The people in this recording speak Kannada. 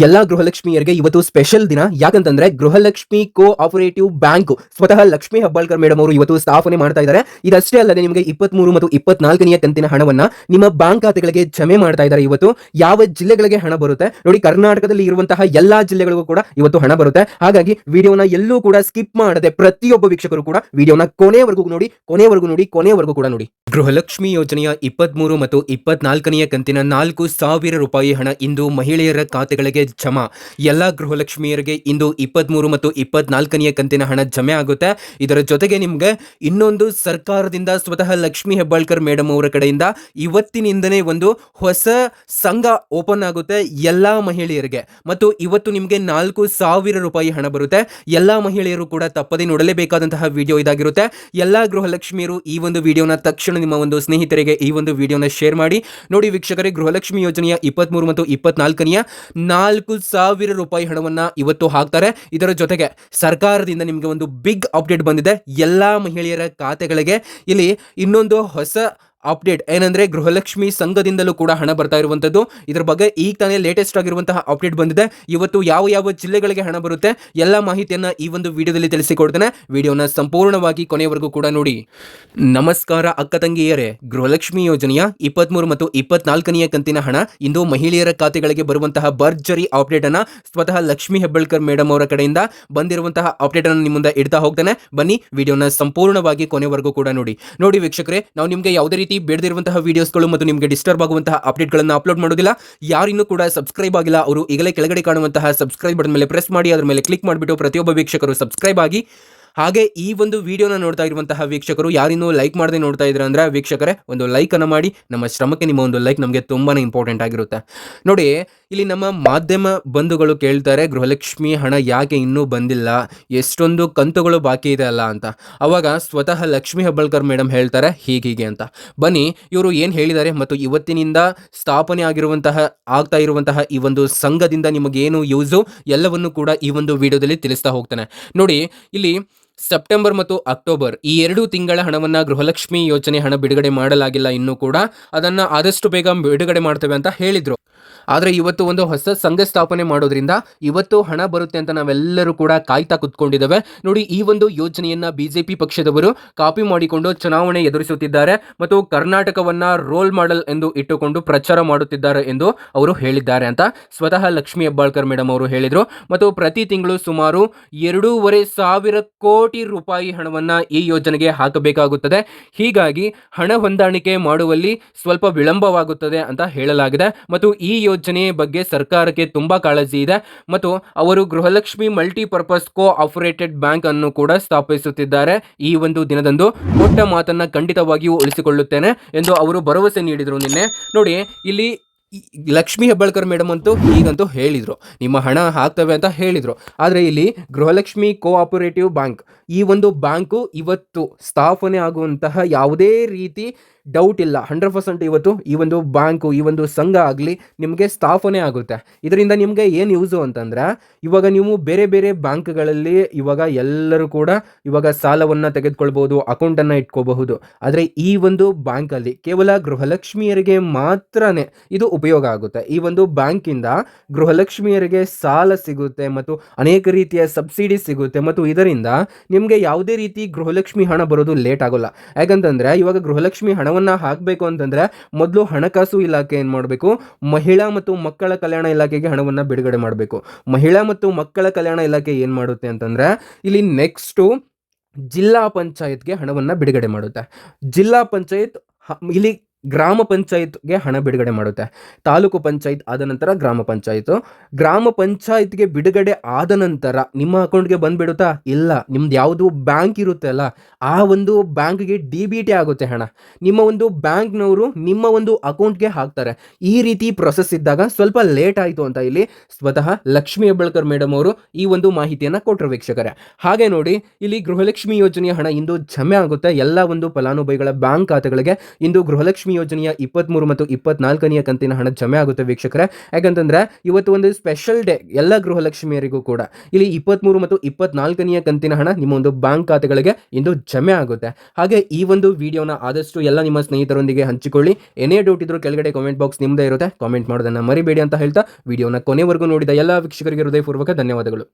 ಎಲ್ಲಾ ಗೃಹಲಕ್ಷ್ಮಿಯರಿಗೆ ಇವತ್ತು ಸ್ಪೆಷಲ್ ದಿನ. ಯಾಕಂತಂದ್ರೆ ಗೃಹಲಕ್ಷ್ಮಿ ಕೋ ಆಪರೇಟಿವ್ ಬ್ಯಾಂಕ್ ಸ್ವತಃ ಲಕ್ಷ್ಮಿ ಹಬ್ಬಾಳ್ಕರ್ ಮೇಡಮ್ ಅವರು ಇವತ್ತು ಸ್ಥಾಪನೆ ಮಾಡ್ತಾ ಇದ್ದಾರೆ. ಇದಷ್ಟೇ ಅಲ್ಲದೆ ನಿಮಗೆ ಇಪ್ಪತ್ಮೂರು ಮತ್ತು ಇಪ್ಪತ್ನಾಲ್ಕನೆಯ ಕಂತಿನ ಹಣವನ್ನ ನಿಮ್ಮ ಬ್ಯಾಂಕ್ ಖಾತೆಗಳಿಗೆ ಜಮೆ ಮಾಡ್ತಾ ಇದ್ದಾರೆ ಇವತ್ತು. ಯಾವ ಜಿಲ್ಲೆಗಳಿಗೆ ಹಣ ಬರುತ್ತೆ? ನೋಡಿ, ಕರ್ನಾಟಕದಲ್ಲಿ ಇರುವಂತಹ ಎಲ್ಲಾ ಜಿಲ್ಲೆಗಳಿಗೂ ಕೂಡ ಇವತ್ತು ಹಣ ಬರುತ್ತೆ. ಹಾಗಾಗಿ ವಿಡಿಯೋನ ಎಲ್ಲೂ ಕೂಡ ಸ್ಕಿಪ್ ಮಾಡದೆ ಪ್ರತಿಯೊಬ್ಬ ವೀಕ್ಷಕರು ಕೂಡ ವಿಡಿಯೋನ ಕೊನೆವರೆಗೂ ನೋಡಿ ಕೊನೆವರೆಗೂ ನೋಡಿ, ಕೊನೆವರೆಗೂ ಕೂಡ ನೋಡಿ. ಗೃಹಲಕ್ಷ್ಮಿ ಯೋಜನೆಯ ಇಪ್ಪತ್ಮೂರು ಮತ್ತು ಇಪ್ಪತ್ನಾಲ್ಕನೆಯ ಕಂತಿನ ನಾಲ್ಕು ಸಾವಿರ ರೂಪಾಯಿ ಹಣ ಇಂದು ಮಹಿಳೆಯರ ಖಾತೆಗಳಿಗೆ ಜಮಾ ಎಲ್ಲ ಗೃಹಲಕ್ಷ್ಮಿಯರಿಗೆ ಇಂದು ಇಪ್ಪತ್ಮೂರು ಮತ್ತು ಇಪ್ಪತ್ನಾಲ್ಕನೆಯ ಕಂತಿನ ಹಣ ಜಮೆ ಆಗುತ್ತೆ. ಇದರ ಜೊತೆಗೆ ನಿಮಗೆ ಇನ್ನೊಂದು ಸರ್ಕಾರದಿಂದ ಸ್ವತಃ ಲಕ್ಷ್ಮಿ ಹೆಬ್ಬಾಳ್ಕರ್ ಮೇಡಮ್ ಅವರ ಕಡೆಯಿಂದ ಇವತ್ತಿನಿಂದನೇ ಒಂದು ಹೊಸ ಸಂಘ ಓಪನ್ ಆಗುತ್ತೆ ಎಲ್ಲ ಮಹಿಳೆಯರಿಗೆ. ಮತ್ತು ಇವತ್ತು ನಿಮಗೆ ನಾಲ್ಕು ಸಾವಿರ ರೂಪಾಯಿ ಹಣ ಬರುತ್ತೆ. ಎಲ್ಲ ಮಹಿಳೆಯರು ಕೂಡ ತಪ್ಪದೇ ನೋಡಲೇಬೇಕಾದಂತಹ ವಿಡಿಯೋ ಇದಾಗಿರುತ್ತೆ. ಎಲ್ಲ ಗೃಹಲಕ್ಷ್ಮಿಯರು ಈ ಒಂದು ವಿಡಿಯೋನ ತಕ್ಷಣ ನಿಮ್ಮ ಒಂದು ಸ್ನೇಹಿತರಿಗೆ ಈ ಒಂದು ವಿಡಿಯೋನ ಶೇರ್ ಮಾಡಿ. ನೋಡಿ ವೀಕ್ಷಕರೇ, ಗೃಹಲಕ್ಷ್ಮಿ ಯೋಜನೆಯ ಇಪ್ಪತ್ಮೂರು ಮತ್ತು ಇಪ್ಪತ್ನಾಲ್ಕನೆಯ ನಾಲ್ಕು ಸಾವಿರ ರೂಪಾಯಿ ಹಣವನ್ನ ಇವತ್ತು ಹಾಕ್ತಾರೆ. ಇದರ ಜೊತೆಗೆ ಸರ್ಕಾರದಿಂದ ನಿಮಗೆ ಒಂದು ಬಿಗ್ ಅಪ್ಡೇಟ್ ಬಂದಿದೆ. ಎಲ್ಲಾ ಮಹಿಳೆಯರ ಖಾತೆಗಳಿಗೆ. ಇಲ್ಲಿ ಇನ್ನೊಂದು ಹೊಸ ಅಪ್ಡೇಟ್. ಏನಂದ್ರೆ ಗೃಹಲಕ್ಷ್ಮಿ ಸಂಘದಿಂದಲೂ ಕೂಡ ಹಣ ಬರ್ತಾ ಇರುವಂತದ್ದು. ಇದರ ಬಗ್ಗೆ ಈಗ ತಾನೇ ಲೇಟೆಸ್ಟ್ ಆಗಿರುವಂತಹ ಅಪ್ಡೇಟ್ ಬಂದಿದೆ. ಇವತ್ತು ಯಾವ ಯಾವ ಜಿಲ್ಲೆಗಳಿಗೆ ಹಣ ಬರುತ್ತೆ ಎಲ್ಲ ಮಾಹಿತಿಯನ್ನ ಈ ಒಂದು ವಿಡಿಯೋದಲ್ಲಿ ತಿಳಿಸಿಕೊಡ್ತೇನೆ. ವಿಡಿಯೋನ ಸಂಪೂರ್ಣವಾಗಿ ಕೊನೆಯವರೆಗೂ ಕೂಡ ನೋಡಿ. ನಮಸ್ಕಾರ ಅಕ್ಕ ತಂಗಿಯರೇ. ಗೃಹಲಕ್ಷ್ಮಿ ಯೋಜನೆಯ ಇಪ್ಪತ್ಮೂರು ಮತ್ತು ಇಪ್ಪತ್ನಾಲ್ಕನೆಯ ಕಂತಿನ ಹಣ ಇಂದು ಮಹಿಳೆಯರ ಖಾತೆಗಳಿಗೆ ಬರುವಂತಹ ಭರ್ಜರಿ ಅಪ್ಡೇಟ್ ಅನ್ನ ಸ್ವತಃ ಲಕ್ಷ್ಮಿ ಹೆಬ್ಬಳ್ಕರ್ ಮೇಡಮ್ ಅವರ ಕಡೆಯಿಂದ ಬಂದಿರುವಂತಹ ಅಪ್ಡೇಟ್ ಅನ್ನು ನಿಮ್ಮ ಇಡ್ತಾ ಹೋಗ್ತೇನೆ. ಬನ್ನಿ, ವಿಡಿಯೋನ ಸಂಪೂರ್ಣವಾಗಿ ಕೊನೆವರೆಗೂ ಕೂಡ ನೋಡಿ. ನೋಡಿ ವೀಕ್ಷಕರೇ, ನಾವು ನಿಮಗೆ ಯಾವುದೇ ರೀತಿ ಬೇಡದಿರುವಂತಹ ವಿಡಿಯೋಸ್ಗಳು ಮತ್ತು ನಿಮಗೆ ಡಿಸ್ಟರ್ಬ್ ಆಗುವಂತಹ ಅಪ್ಡೇಟ್ಗಳನ್ನು ಅಪ್ಲೋಡ್ ಮಾಡೋದಿಲ್ಲ ಯಾರಿನ್ನೂ ಕೂಡ ಸಬ್ಸ್ಕ್ರೈಬ್ ಆಗಿಲ್ಲ, ಅವರು ಈಗಲೇ ಕೆಳಗಡೆ ಕಾಣುವಂತಹ ಸಬ್ಸ್ಕ್ರೈಬ್ ಬಟನ್ ಮೇಲೆ ಪ್ರೆಸ್ ಮಾಡಿ, ಅದರ ಮೇಲೆ ಕ್ಲಿಕ್ ಮಾಡಿಬಿಟ್ಟು ಪ್ರತಿಯೊಬ್ಬ ವೀಕ್ಷಕರು ಸಬ್ಸ್ಕ್ರೈಬ್ ಆಗಿ ಹಾಗೆ ಈ ಒಂದು ವಿಡಿಯೋನ ನೋಡ್ತಾ ಇರುವಂತಹ ವೀಕ್ಷಕರು ಯಾರಿನ್ನೂ ಲೈಕ್ ಮಾಡದೆ ನೋಡ್ತಾ ಇದ್ರೆ ಅಂದ್ರೆ ವೀಕ್ಷಕರೇ, ಒಂದು ಲೈಕ್ ಅನ್ನು ಮಾಡಿ, ನಮ್ಮ ಶ್ರಮಕ್ಕೆ ನಿಮ್ಮ ಒಂದು ಲೈಕ್ ನಮಗೆ ತುಂಬಾನೇ ಇಂಪಾರ್ಟೆಂಟ್ ಆಗಿರುತ್ತೆ. ನೋಡಿ, ಇಲ್ಲಿ ನಮ್ಮ ಮಾಧ್ಯಮ ಬಂಧುಗಳು ಕೇಳ್ತಾರೆ, ಗೃಹಲಕ್ಷ್ಮಿ ಹಣ ಯಾಕೆ ಇನ್ನೂ ಬಂದಿಲ್ಲ, ಎಷ್ಟೊಂದು ಕಂತುಗಳು ಬಾಕಿ ಇದೆ ಅಲ್ಲ ಅಂತ. ಅವಾಗ ಸ್ವತಃ ಲಕ್ಷ್ಮಿ ಹೆಬ್ಬಳ್ಕರ್ ಮೇಡಮ್ ಹೇಳ್ತಾರೆ ಹೀಗೀಗೆ ಅಂತ. ಬನ್ನಿ, ಇವರು ಏನು ಹೇಳಿದ್ದಾರೆ ಮತ್ತು ಇವತ್ತಿನಿಂದ ಸ್ಥಾಪನೆ ಆಗಿರುವಂತಹ, ಆಗ್ತಾ ಇರುವಂತಹ ಈ ಒಂದು ಸಂಘದಿಂದ ನಿಮಗೇನು ಯೂಸು ಎಲ್ಲವನ್ನು ಕೂಡ ಈ ಒಂದು ವಿಡಿಯೋದಲ್ಲಿ ತಿಳಿಸ್ತಾ ಹೋಗ್ತಾನೆ. ನೋಡಿ, ಇಲ್ಲಿ ಸೆಪ್ಟೆಂಬರ್ ಮತ್ತು ಅಕ್ಟೋಬರ್ ಈ ಎರಡು ತಿಂಗಳ ಹಣವನ್ನು ಗೃಹಲಕ್ಷ್ಮಿ ಯೋಜನೆ ಹಣ ಬಿಡುಗಡೆ ಮಾಡಲಾಗಿಲ್ಲ ಇನ್ನೂ ಕೂಡ ಅದನ್ನ ಆದಷ್ಟು ಬೇಗ ಬಿಡುಗಡೆ ಮಾಡ್ತೇವೆ ಅಂತ ಹೇಳಿದ್ರು. ಆದರೆ ಇವತ್ತು ಒಂದು ಹೊಸ ಸಂಘ ಸ್ಥಾಪನೆ ಮಾಡೋದ್ರಿಂದ ಇವತ್ತು ಹಣ ಬರುತ್ತೆ ಅಂತ ನಾವೆಲ್ಲರೂ ಕೂಡ ಕಾಯ್ತಾ ಕುತ್ಕೊಂಡಿದ್ದೇವೆ. ನೋಡಿ, ಈ ಒಂದು ಯೋಜನೆಯನ್ನ ಬಿಜೆಪಿ ಪಕ್ಷದವರು ಕಾಪಿ ಮಾಡಿಕೊಂಡು ಚುನಾವಣೆ ಎದುರಿಸುತ್ತಿದ್ದಾರೆ ಮತ್ತು ಕರ್ನಾಟಕವನ್ನ ರೋಲ್ ಮಾಡೆಲ್ ಎಂದು ಇಟ್ಟುಕೊಂಡು ಪ್ರಚಾರ ಮಾಡುತ್ತಿದ್ದಾರೆ ಎಂದು ಅವರು ಹೇಳಿದ್ದಾರೆ ಅಂತ ಸ್ವತಃ ಲಕ್ಷ್ಮಿ ಹೆಬ್ಬಾಳ್ಕರ್ ಮೇಡಮ್ ಅವರು ಹೇಳಿದರು. ಮತ್ತು ಪ್ರತಿ ತಿಂಗಳು ಸುಮಾರು ಎರಡೂವರೆ ಸಾವಿರ ಕೋಟಿ ರೂಪಾಯಿ ಹಣವನ್ನ ಈ ಯೋಜನೆಗೆ ಹಾಕಬೇಕಾಗುತ್ತದೆ. ಹೀಗಾಗಿ ಹಣ ಹೊಂದಾಣಿಕೆ ಮಾಡುವಲ್ಲಿ ಸ್ವಲ್ಪ ವಿಳಂಬವಾಗುತ್ತದೆ ಅಂತ ಹೇಳಲಾಗಿದೆ. ಮತ್ತು ಯೋಜನೆ ಬಗ್ಗೆ ಸರ್ಕಾರಕ್ಕೆ ತುಂಬ ಕಾಳಜಿ ಇದೆ ಮತ್ತು ಅವರು Gruhalakshmi multipurpose co operated bank ಅನ್ನು ಕೂಡ ಸ್ಥಾಪಿಸುತ್ತಿದ್ದಾರೆ. ಈ ಒಂದು ದಿನದಂದು ಕೊಟ್ಟ ಮಾತನ್ನ ಖಂಡಿತವಾಗಿಯೂ ಉಳಿಸಿಕೊಳ್ಳುತ್ತೇನೆ ಎಂದು ಅವರು ಭರವಸೆ ನೀಡಿದರು ನಿನ್ನೆ. ನೋಡಿ, ಇಲ್ಲಿ ಈ- ಲಕ್ಷ್ಮಿ ಹೆಬ್ಬಾಳ್ಕರ್ ಮೇಡಮ್ ಅಂತೂ ಈಗಂತೂ ಹೇಳಿದರು. ನಿಮ್ಮ ಹಣ ಹಾಕ್ತವೆ ಅಂತ ಹೇಳಿದರು. ಆದರೆ ಇಲ್ಲಿ ಗೃಹಲಕ್ಷ್ಮಿ ಕೋಆಪರೇಟಿವ್ ಬ್ಯಾಂಕ್ ಈ ಒಂದು ಬ್ಯಾಂಕು ಇವತ್ತು ಸ್ಥಾಪನೆ ಆಗುವಂತಹ ಯಾವುದೇ ರೀತಿ ಡೌಟ್ ಇಲ್ಲ. ಹಂಡ್ರೆಡ್ ಪರ್ಸೆಂಟ್ ಇವತ್ತು ಈ ಒಂದು ಬ್ಯಾಂಕು ಈ ಒಂದು ಸಂಘ ಆಗಲಿ ನಿಮಗೆ ಸ್ಥಾಪನೆ ಆಗುತ್ತೆ. ಇದರಿಂದ ನಿಮಗೆ ಏನು ಯೂಸು ಅಂತಂದರೆ, ಇವಾಗ ನೀವು ಬೇರೆ ಬೇರೆ ಬ್ಯಾಂಕ್ಗಳಲ್ಲಿ ಇವಾಗ ಎಲ್ಲರೂ ಕೂಡ ಇವಾಗ ಸಾಲವನ್ನು ತೆಗೆದುಕೊಳ್ಬೋದು ಅಕೌಂಟನ್ನು ಇಟ್ಕೋಬಹುದು. ಆದರೆ ಈ ಒಂದು ಬ್ಯಾಂಕಲ್ಲಿ ಕೇವಲ ಗೃಹಲಕ್ಷ್ಮಿಯರಿಗೆ ಮಾತ್ರನೇ ಇದು ಉಪಯೋಗ ಆಗುತ್ತೆ. ಈ ಒಂದು ಬ್ಯಾಂಕಿಂದ ಗೃಹಲಕ್ಷ್ಮಿಯರಿಗೆ ಸಾಲ ಸಿಗುತ್ತೆ ಮತ್ತು ಅನೇಕ ರೀತಿಯ ಸಬ್ಸಿಡಿ ಸಿಗುತ್ತೆ ಮತ್ತು ಇದರಿಂದ ನಿಮಗೆ ಯಾವುದೇ ರೀತಿ ಗೃಹಲಕ್ಷ್ಮಿ ಹಣ ಬರೋದು ಲೇಟ್ ಆಗೋಲ್ಲ. ಯಾಕಂತಂದ್ರೆ ಇವಾಗ ಗೃಹಲಕ್ಷ್ಮಿ ಹಣವನ್ನ ಹಾಕಬೇಕು ಅಂತಂದ್ರೆ ಮೊದಲು ಹಣಕಾಸು ಇಲಾಖೆ ಏನು ಮಾಡಬೇಕು? ಮಹಿಳಾ ಮತ್ತು ಮಕ್ಕಳ ಕಲ್ಯಾಣ ಇಲಾಖೆಗೆ ಹಣವನ್ನು ಬಿಡುಗಡೆ ಮಾಡಬೇಕು. ಮಹಿಳಾ ಮತ್ತು ಮಕ್ಕಳ ಕಲ್ಯಾಣ ಇಲಾಖೆ ಏನು ಮಾಡುತ್ತೆ ಅಂತಂದ್ರೆ ಇಲ್ಲಿ ನೆಕ್ಸ್ಟು ಜಿಲ್ಲಾ ಪಂಚಾಯತ್ಗೆ ಹಣವನ್ನು ಬಿಡುಗಡೆ ಮಾಡುತ್ತೆ. ಜಿಲ್ಲಾ ಪಂಚಾಯತ್ ಇಲ್ಲಿ ಗ್ರಾಮ ಪಂಚಾಯತ್ಗೆ ಹಣ ಬಿಡುಗಡೆ ಮಾಡುತ್ತೆ. ತಾಲೂಕು ಪಂಚಾಯತ್ ಆದ ನಂತರ ಗ್ರಾಮ ಪಂಚಾಯತು ಗ್ರಾಮ ಪಂಚಾಯತ್ಗೆ ಬಿಡುಗಡೆ ಆದ ನಂತರ ನಿಮ್ಮ ಅಕೌಂಟ್ಗೆ ಬಂದ್ಬಿಡುತ್ತಾ? ಇಲ್ಲ, ನಿಮ್ದು ಯಾವುದು ಬ್ಯಾಂಕ್ ಇರುತ್ತೆ ಅಲ್ಲ, ಆ ಒಂದು ಬ್ಯಾಂಕ್ಗೆ ಡಿ ಬಿ ಟಿ ಆಗುತ್ತೆ ಹಣ. ನಿಮ್ಮ ಒಂದು ಬ್ಯಾಂಕ್ನವರು ನಿಮ್ಮ ಒಂದು ಅಕೌಂಟ್ಗೆ ಹಾಕ್ತಾರೆ. ಈ ರೀತಿ ಪ್ರೊಸೆಸ್ ಇದ್ದಾಗ ಸ್ವಲ್ಪ ಲೇಟ್ ಆಯಿತು ಅಂತ ಇಲ್ಲಿ ಸ್ವತಃ ಲಕ್ಷ್ಮಿ ಹೆಬ್ಬಳ್ಕರ್ ಮೇಡಮ್ ಅವರು ಈ ಒಂದು ಮಾಹಿತಿಯನ್ನು ಕೊಟ್ಟರು ವೀಕ್ಷಕರೇ. ಹಾಗೆ ನೋಡಿ, ಇಲ್ಲಿ ಗೃಹಲಕ್ಷ್ಮಿ ಯೋಜನೆಯ ಹಣ ಇಂದು ಜಮೆ ಆಗುತ್ತೆ. ಎಲ್ಲ ಒಂದು ಫಲಾನುಭವಿಗಳ ಬ್ಯಾಂಕ್ ಖಾತೆಗಳಿಗೆ ಇಂದು ಗೃಹಲಕ್ಷ್ಮಿ ಗೃಹಲಕ್ಷ್ಮಿ ಯೋಜನೆಯ ಇಪ್ಪತ್ಮೂರು ಮತ್ತು ಇಪ್ಪತ್ನಾಲ್ಕನೆಯ ಕಂತಿನ ಹಣ ಜಮೆ ಆಗುತ್ತೆ ವೀಕ್ಷಕರೇ. ಯಾಕಂತಂದ್ರೆ ಇವತ್ತು ಒಂದು ಸ್ಪೆಷಲ್ ಡೇ ಎಲ್ಲ ಗೃಹಲಕ್ಷ್ಮಿಯರಿಗೂ ಕೂಡ. ಇಲ್ಲಿ ಇಪ್ಪತ್ಮೂರು ಮತ್ತು ಇಪ್ಪತ್ನಾಲ್ಕನೆಯ ಕಂತಿನ ಹಣ ನಿಮ್ಮ ಒಂದು ಬ್ಯಾಂಕ್ ಖಾತೆಗಳಿಗೆ ಇಂದು ಜಮೆ ಆಗುತ್ತೆ. ಹಾಗೆ ಈ ಒಂದು ವಿಡಿಯೋನ ಆದಷ್ಟು ಎಲ್ಲ ನಿಮ್ಮ ಸ್ನೇಹಿತರೊಂದಿಗೆ ಹಂಚಿಕೊಳ್ಳಿ. ಏನೇ ಡೌಟ್ ಇದ್ರೂ ಕೆಳಗಡೆ ಕಾಮೆಂಟ್ ಬಾಕ್ಸ್ ನಿಮ್ಮದೇ ಇರುತ್ತೆ. ಕಾಮೆಂಟ್ ಮಾಡೋದನ್ನ ಮರಿಬೇಡಿ ಅಂತ ಹೇಳ್ತಾ ವಿಡಿಯೋನ ಕೊನೆವರೆಗೂ ನೋಡಿದ ಎಲ್ಲ ವೀಕ್ಷಕರಿಗೆ ಹೃದಯಪೂರ್ವಕ ಧನ್ಯವಾದಗಳು.